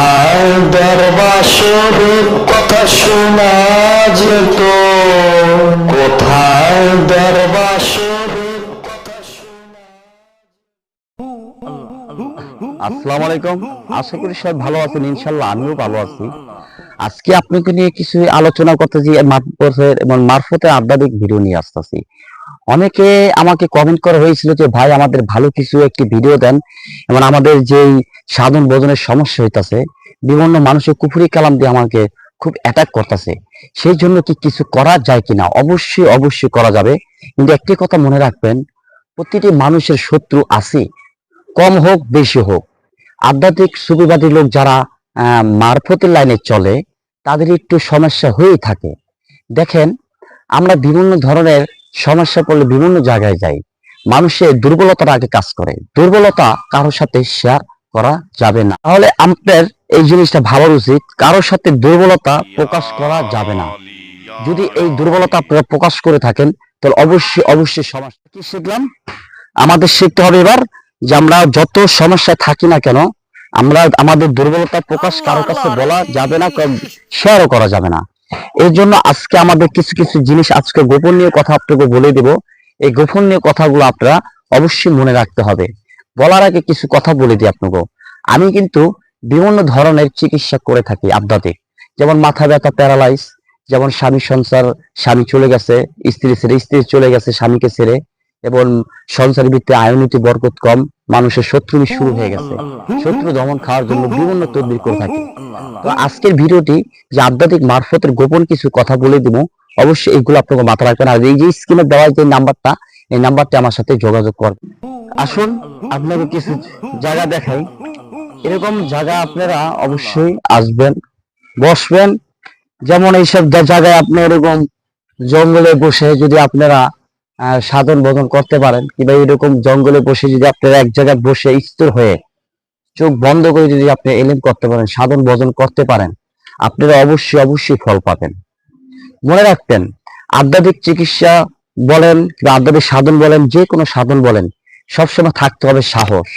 কোথায় দরবাসরের কথা শোনা যেত। কোথায় আসসালামু আলাইকুম। আশা করি সবাই ভালো আছেন ইনশাল্লাহ আমিও ভালো আছি। আজকে আপনাকে নিয়ে কিছু আলোচনা করতেছি এবং মারফতে আধ্যাত্মিক ভিডিও নিয়ে আসতেছি। অনেকে আমাকে কমেন্ট করা হয়েছিল যে, ভাই, আমাদের ভালো কিছু একটি ভিডিও দেন। এবং আমাদের যেই সাধন ভোজনের সমস্যা হইতাছে। বিভিন্ন মানুষের কুফুরি কালাম দিয়ে আমাকে খুব অ্যাটাক করতেছে। সেই জন্য কি কিছু করা যায় কিনা? অবশ্যই অবশ্যই করা যাবে। কিন্তু একটি কথা মনে রাখবেন, প্রতিটি মানুষের শত্রু আছে। কম হোক, বেশি হোক। আধ্যাত্মিক সুবিবাদী লোক যারা মারফতের লাইনে চলে, তাদের একটু সমস্যা হয়েই থাকে। দেখেন, আমরা বিভিন্ন ধরনের সমস্যা পড়লে বিভিন্ন জায়গায় যাই। মানুষের দুর্বলতার আগে কাজ করে। দুর্বলতা কারোর সাথে শেয়ার করা যাবে না। তাহলে আপনার এই জিনিসটা ভাবার উচিত কারোর সাথে দুর্বলতা প্রকাশ করা যাবে না। যদি এই দুর্বলতা আপনারা প্রকাশ করে থাকেন তাহলে অবশ্যই অবশ্যই সমস্যা। কি শিখলাম? আমাদের শিখতে হবে এবার যে আমরা যত সমস্যায় থাকি না কেন আমরা আমাদের দুর্বলতা প্রকাশ কারও কাছে বলা যাবে না শেয়ারও করা যাবে না। এই জন্য আজকে আমাদের কিছু কিছু জিনিস আজকে গোপনীয় কথা আপনাকে বলে দেব। এই গোপনীয় কথাগুলো আপনারা অবশ্যই মনে রাখতে হবে। বলার আগে কিছু কথা বলে দিই আপনাকে। আমি কিন্তু বিভিন্ন ধরনের চিকিৎসা করে থাকি আধ্যাত্মিক যেমন মাথা ব্যথা প্যারালাইজ যেমন স্বামী সংসার স্বামী চলে গেছে, স্ত্রী ছেড়ে, স্ত্রী চলে গেছে স্বামীকে ছেড়ে, এবং সংসারের ভিত্তিতে আয়নীতি বরকত কম, মানুষের শত্রু শুরু হয়ে গেছে। শত্রু দমন খাওয়ার জন্য বিভিন্ন তদবির করে থাকি। তো আজকের ভিডিওটি যে আধ্যাত্মিক মারফতের গোপন কিছু কথা বলে দিব, অবশ্যই এইগুলো আপনাকে মাথা রাখবেন। আর এই যে স্ক্রিনে দেওয়া যে নাম্বারটা এই নাম্বারটি আমার সাথে যোগাযোগ করবেন। আসুন, আপনাকে কিছু জায়গা দেখাই। এরকম জায়গা আপনারা অবশ্যই আসবেন, বসবেন। যেমন এইসব জায়গায় আপনি এরকম জঙ্গলে বসে যদি আপনারা সাধন বোধন করতে পারেন, কিংবা এরকম জঙ্গলে বসে যদি আপনারা এক জায়গায় বসে স্থির হয়ে চোখ বন্ধ করে যদি আপনি এলিম করতে পারেন, সাধন ভোজন করতে পারেন, আপনারা অবশ্যই অবশ্যই ফল পাবেন। মনে রাখবেন, আধ্যাত্মিক চিকিৎসা বলেন কিংবা আধ্যাত্মিক সাধন বলেন, যে কোনো সাধন বলেন সবসময় থাকতে হবে সাহস।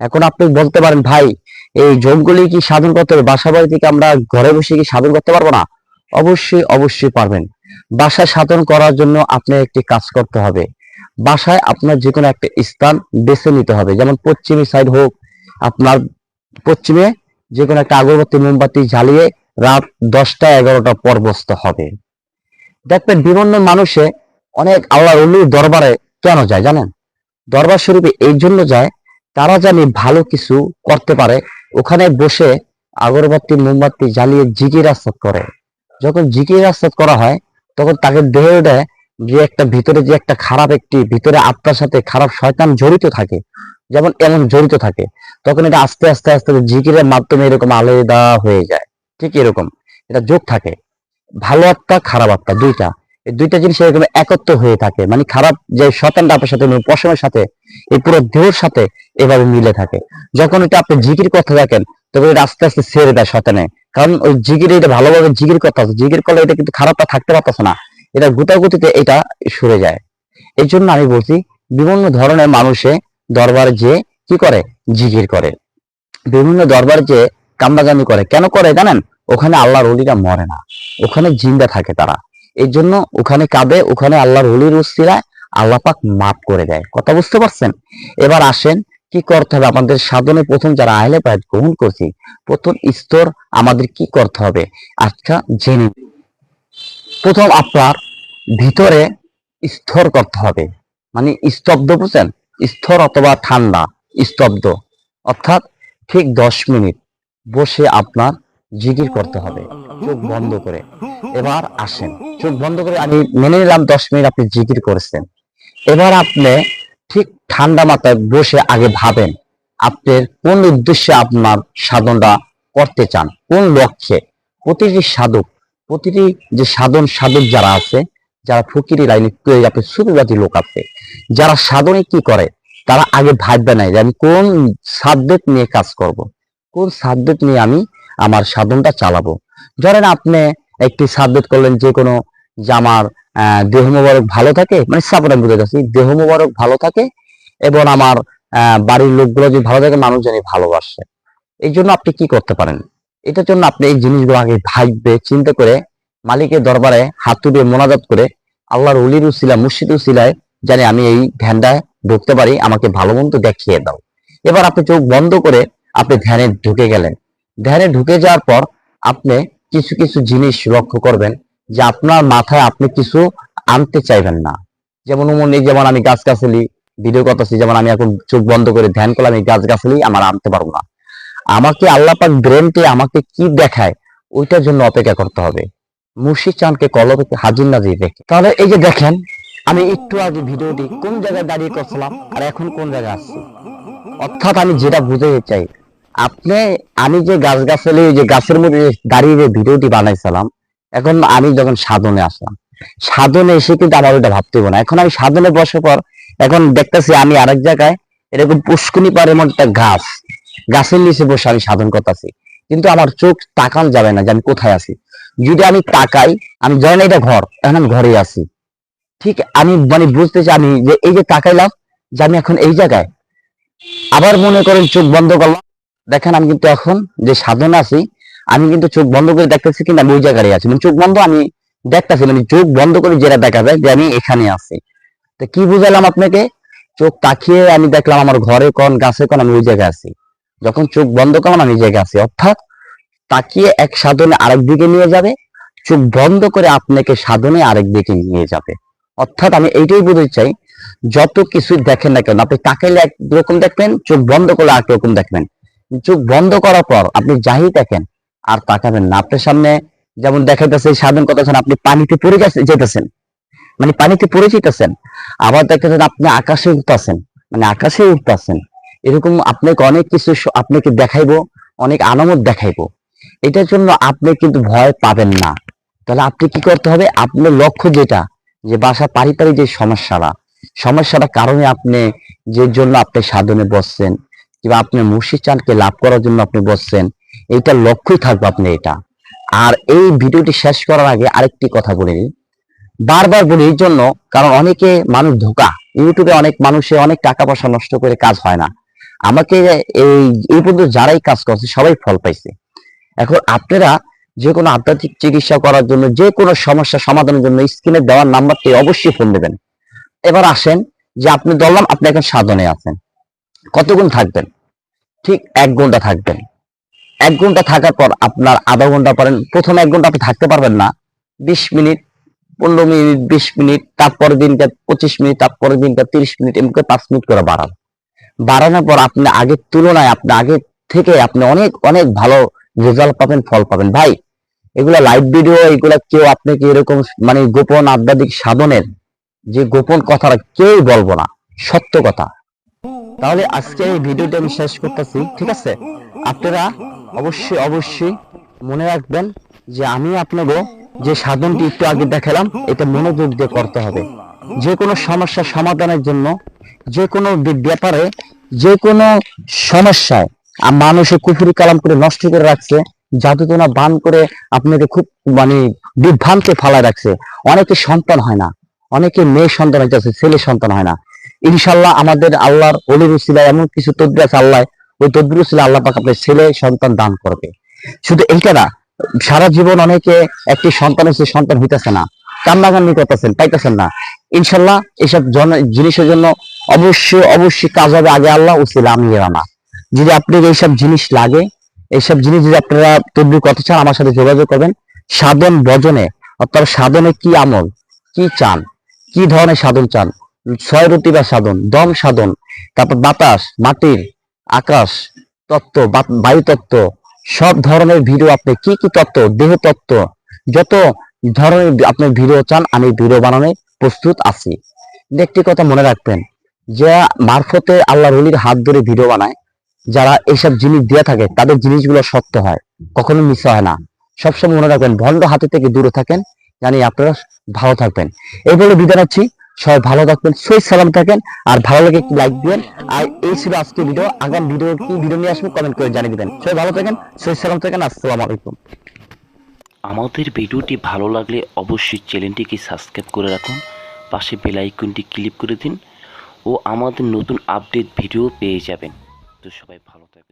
এখন আপনি বলতে পারেন, ভাই, এই জঙ্গলে কি সাধন করতে হবে? বাসা বাড়ি থেকে আমরা ঘরে বসে কি সাধন করতে পারব না? অবশ্যই অবশ্যই পারবেন। বাসায় সাধন করার জন্য আপনি একটি কাজ করতে হবে। বাসায় আপনার যে কোনো একটা স্থান বেছে নিতে হবে। যেমন পশ্চিমী সাইড হোক, আপনার পশ্চিমে যে কোনো একটা আগরবাতি, মোমবাতি জ্বালিয়ে রাত দশটা, এগারোটা পর বসতে হবে। দেখবেন বিভিন্ন মানুষে অনেক আল্লাহ দরবারে কেন যায়, জানেন? দরবার শরীফে এই জন্য যায়, তারা জানি ভালো কিছু করতে পারে। ওখানে বসে আগরবাতি, মোমবাতি জ্বালিয়ে জিকির আসাদ করে। যখন জিকির আসাদ করা হয়, তখন তাকে দেহে দেয় যে একটা ভিতরে যে একটা খারাপ একটি, ভিতরে আত্মার সাথে খারাপ শয়তান জড়িত থাকে, যেমন এমন জড়িত থাকে, তখন এটা আস্তে আস্তে আস্তে জিকিরের মাধ্যমে এরকম আলাদা হয়ে যায়। ঠিক এরকম, এটা যোগ থাকে। ভালো আত্মা, খারাপ আত্মা, দুইটা। দুইটা জিনিস এরকম একত্র হয়ে থাকে। মানে খারাপ যে শতানটা আপনার সাথে পশমের সাথে, এই পুরো দেহের সাথে এভাবে মিলে থাকে। যখন এটা আপনি জিকির করতে থাকেন, তখন এটা আস্তে আস্তে ছেড়ে দেয় শতানে কারণ ওই জিকির, এটা ভালোভাবে জিকির করতে আছে জিকির করলে এটা কিন্তু খারাপটা থাকতে পারতেছে না। এটা গুতাগুতিতে এটা সরে যায়। এই জন্য আমি বলছি, বিভিন্ন ধরনের মানুষে দরবারে যে কি করে? জিগির করে। বিভিন্ন দরবার যে কামড়াজামি করে। কেন করে জানেন? ওখানে আল্লাহর অলিরা মরে না। ওখানে জিন্দা থাকে তারা। এই জন্য ওখানে কাঁদে, ওখানে আল্লাহর অলির উস্তিরায় আল্লাহ পাক মাফ করে দেয়। কথা বুঝতে পারছেন? এবার আসেন, কি করতে হবে? আমাদের সাধনে প্রথম যারা আহলে পায় গ্রহণ করছি, প্রথম স্তর আমাদের কি করতে হবে? আজকা জেনে প্রথম আপনার ভিতরে স্থর করতে হবে। মানে স্তব্ধ, বুঝছেন? স্থর অথবা ঠান্ডা, স্তব্ধ। অর্থাৎ ঠিক দশ মিনিট বসে আপনার জিগির করতে হবে। চোখ বন্ধ করে। এবার আসেন। চোখ বন্ধ করে আমি মেনে নিলাম দশ মিনিট আপনি জিকির করেছেন। এবার আপনি ঠিক ঠান্ডা মাথায় বসে আগে ভাবেন আপনার কোন উদ্দেশ্যে আপনার সাধনটা করতে চান, কোন লক্ষ্যে। প্রতিটি সাধক, প্রতিটি যে সাধন সাধক যারা আছে, যারা ফকিরি লাইনে আপনার সুবিবাদী লোক আছে, যারা সাধনে কি করে, তারা আগে ভাববে নাই যে আমি কোন সাবজেক্ট নিয়ে কাজ করব। কোন সাবজেক্ট নিয়ে আমি আমার সাধনটা চালাবো। ধরেন আপনি একটি সাবজেক্ট করলেন যে কোনো যে আমার দেহ মোবারক ভালো থাকে মানে সাপোর্ট বুঝে যাচ্ছি দেহ মোবারক ভালো থাকে এবং আমার বাড়ির লোকগুলো যদি ভালো থাকে, মানুষ জানি ভালোবাসে। এই জন্য আপনি কি করতে পারেন? এটার জন্য আপনি এই জিনিসগুলো আগে ভাববে, চিন্তা করে মালিকের দরবারে হাত তুলে মোনাজাত করে আল্লাহর উলির উসিলা মুর্শিদ উসিলায় জানি আমি এই ধ্যানটায় ঢুকতে পারি, আমাকে ভালো মন্দ দেখিয়ে দাও। এবার আপনি চোখ বন্ধ করে আপনি ধ্যানে ঢুকে গেলেন। ধ্যানে ঢুকে যাওয়ার পর আপনি কিছু কিছু জিনিস লক্ষ্য করবেন যে আপনার মাথায় আপনি কিছু আনতে চাইবেন না। যেমন উমনি যেমন আমি গাছ গাছালি ভিডিও করতেছি, যেমন আমি এখন চোখ বন্ধ করে ধ্যান করলাম এই গাছ গাছালি, আমার আনতে পারব না। আমাকে আল্লাহ পাক ব্রেনকে আমাকে কি দেখায়, ওইটার জন্য অপেক্ষা করতে হবে। মুর্শিদ চাঁদকে কলবে হাজির নাজির রেখে তাহলে এই যে দেখেন, আমি একটু আগে ভিডিওটি কোন জায়গায় দাঁড়িয়ে করছিলাম, আর এখন কোন জায়গায় আসছি? অর্থাৎ আমি যেটা বুঝতে চাই আপনি, আমি যে গাছ গাছালি যে গাছের মধ্যে দাঁড়িয়ে ভিডিওটি বানাইছিলাম, এখন আমি যখন সাধনে আসলাম, সাধনে এসে কিন্তু আমার ওটা ভাবতে না। এখন আমি সাধনে বসার পর, এখন দেখতেছি আমি আরেক জায়গায় এরকম পুষ্কুনি পাড়ের এমন একটা গাছ, গাছের নিচে বসে আমি সাধন করতেছি। কিন্তু আমার চোখ তাকান যাবে না যে আমি কোথায় আছি। যদি আমি তাকাই, আমি জানি না এটা ঘর, এখন আমি ঘরে আছি। ঠিক আমি মানে বুঝতেছি আমি যে এই যে তাকাইলাম যে আমি এখন এই জায়গায়। আবার মনে করেন চোখ বন্ধ করলাম দেখেন আমি কিন্তু এখন যে সাধনা আছি, আমি কিন্তু চোখ বন্ধ করে দেখতেছি কিন্তু আমি ওই জায়গায় আছি। মানে চোখ বন্ধ আমি দেখতেছি মানে চোখ বন্ধ করে যেটা দেখা যায় যে আমি এখানে আছি। তো কি বুঝালাম আপনাকে? চোখ তাকিয়ে আমি দেখলাম আমার ঘরে কোন, গাছে কোন, আমি ওই জায়গায় আছি। যখন চোখ বন্ধ করলাম, আমি জায়গায় আছি। অর্থাৎ তাকিয়ে এক সাধনে আরেক দিকে নিয়ে যাবে, চোখ বন্ধ করে আপনাকে সাধনে আরেক দিকে নিয়ে যাবে। অর্থাৎ আমি এইটাই বলতে চাই, যত কিছু দেখেন না কেন, আপনি তাকাইলে একরকম দেখবেন, চোখ বন্ধ করলে আরেক রকম দেখবেন। চোখ বন্ধ করার পর আপনি যাই দেখেন, আর তাকাবেন না। আপনার সামনে যেমন দেখাইতেছে সাধন করতেছেন আপনি পানিতে পড়ে যেতেছেন মানে পানিতে পড়ে যেতেছেন, আবার দেখতেছেন আপনি আকাশে উঠতেছেন মানে আকাশে উঠতেছেন। এরকম আপনাকে অনেক কিছু আপনাকে দেখাইবো, অনেক আনন্দ দেখাইবো। এটার জন্য আপনি কিন্তু ভয় পাবেন না। তাহলে আপনি কি করতে হবে? আপনার লক্ষ্য যেটা, যে বাসা পারিবারিক যে সমস্যাটা সমস্যাটা কারণে আপনি যে জন্য আপনি সাধনে বসছেন কিংবা আপনি মুর্শিদ চাঁদকে লাভ করার জন্য আপনি বসছেন, এইটা লক্ষ্যই থাকবে আপনি এটা। আর এই ভিডিওটি শেষ করার আগে আরেকটি কথা বলে নিই। বারবার বলি এই জন্য, কারণ অনেকে মানুষ ধোকা, ইউটিউবে অনেক মানুষে অনেক টাকা পয়সা নষ্ট করে কাজ হয় না। আমাকে এই এই পর্যন্ত যারাই কাজ করছে, সবাই ফল পাইছে। এখন আপনারা যে কোনো আধ্যাত্মিক চিকিৎসা করার জন্য, যে কোনো সমস্যা সমাধানের জন্য স্ক্রিনে দেওয়ার নাম্বারটি অবশ্যই ফোন দেবেন। এবার আসেন যে আপনি ধরলাম আপনি এখন সাধনে আছেন। কতক্ষণ থাকবেন? ঠিক এক ঘণ্টা থাকবেন। এক ঘণ্টা থাকার পর আপনার আধা ঘণ্টা পারেন। প্রথম এক ঘণ্টা আপনি থাকতে পারবেন না। বিশ মিনিট, পনেরো মিনিট, বিশ মিনিট তারপরের দিনটা পঁচিশ মিনিট তারপরের দিনটা তিরিশ মিনিট, এমনি করে পাঁচ মিনিট করে বাড়ান। বাড়ানোর পর আপনি আগের তুলনায়, আপনি আগে থেকে আপনি অনেক অনেক ভালো রেজাল্ট পাবেন, ফল পাবেন। ভাই, এগুলা লাইভ ভিডিও এগুলা কেউ আপনাকে এরকম মানে গোপন আধ্যাত্মিক সাধনের যে গোপন কথাটা কেউ বলব না। সত্য কথা। তাহলে আজকে এই ভিডিওটা আমি শেষ করতেছি, ঠিক আছে? আপনারা অবশ্যই অবশ্যই মনে রাখবেন যে আমি আপনাকে যে সাধনটি একটু আগে দেখালাম, এটা মনোযোগ দিয়ে করতে হবে। যে কোনো সমস্যা সমাধানের জন্য, যে কোনো ব্যাপারে, যে কোনো সমস্যায় মানুষের কুফুরি কালাম করে নষ্ট করে রাখছে জাদুটোনা বান করে আপনাকে খুব মানে বিভ্রান্তে ফালায় রাখছে। অনেকে সন্তান হয় না, অনেকে মেয়ে সন্তান হইতেছে, ছেলে সন্তান হয় না। ইনশাল্লাহ আমাদের আল্লাহর অলির উসিলা এমন কিছু তদ্বির আছে আল্লাহ, ওই তদ্বির উসিলা আল্লাহ পাক আপনার ছেলে, সন্তান দান করবে। শুধু এইটা না, সারা জীবন অনেকে একটি সন্তান হচ্ছে, সন্তান হইতেছে না। কান্নাকান্নি করতেছেন, পাইতেছেন না। ইনশাল্লাহ এইসব জন- জিনিসের জন্য অবশ্যই অবশ্যই কাজ হবে আগে আল্লাহ উসিলা আমি না। যদি আপনার এইসব জিনিস লাগে, এইসব জিনিস যদি আপনারা তদ্বির করতে চান, আমার সাথে যোগাযোগ করবেন। সাধন বজনে, অর্থাৎ সাধনে কি আমল, কি চান, কি ধরনের সাধন চান ছয় রুটি বা সাধন, দম সাধন, তারপর বাতাস, মাটির আকাশ, তত্ত্ব বায়ু তত্ত্ব, সব ধরনের ভিডিও আপনি কি কি তত্ত্ব, দেহ তত্ত্ব, যত ধরনের আপনি ভিডিও চান, আমি ভিডিও বানানো প্রস্তুত আছি। একটি কথা মনে রাখবেন যে মারফতে আল্লাহ রলির হাত ধরে ভিডিও বানায়, যারা এইসব জিনিস দিয়ে থাকে, তাদের জিনিসগুলো সত্য হয়, কখনো মিস হয় না। সবসময় মনে রাখবেন, ভণ্ড হাতে থেকে দূরে থাকেন, জানি আপনারা ভালো থাকবেন। এই বলে বিদায় নিচ্ছি। সবাই ভালো থাকবেন সই সালাম থাকেন, আর ভালো লাগে একটি লাইক দিবেন। আর এই ছিল আজকে ভিডিও আগাম ভিডিও কি ভিডিও নিয়ে আসবেন কমেন্ট করে জানিয়ে দিবেন। সবাই ভালো থাকেন সই সালাম থাকেন, আসসালামু আলাইকুম। আমাদের ভিডিওটি ভালো লাগলে অবশ্যই চ্যানেলটিকে সাবস্ক্রাইব করে রাখুন, পাশে বেল আইকনটি ক্লিক করে দিন, ও আমাদের নতুন আপডেট ভিডিও পেয়ে যাবেন। তো সবাই ভালো থাকবেন।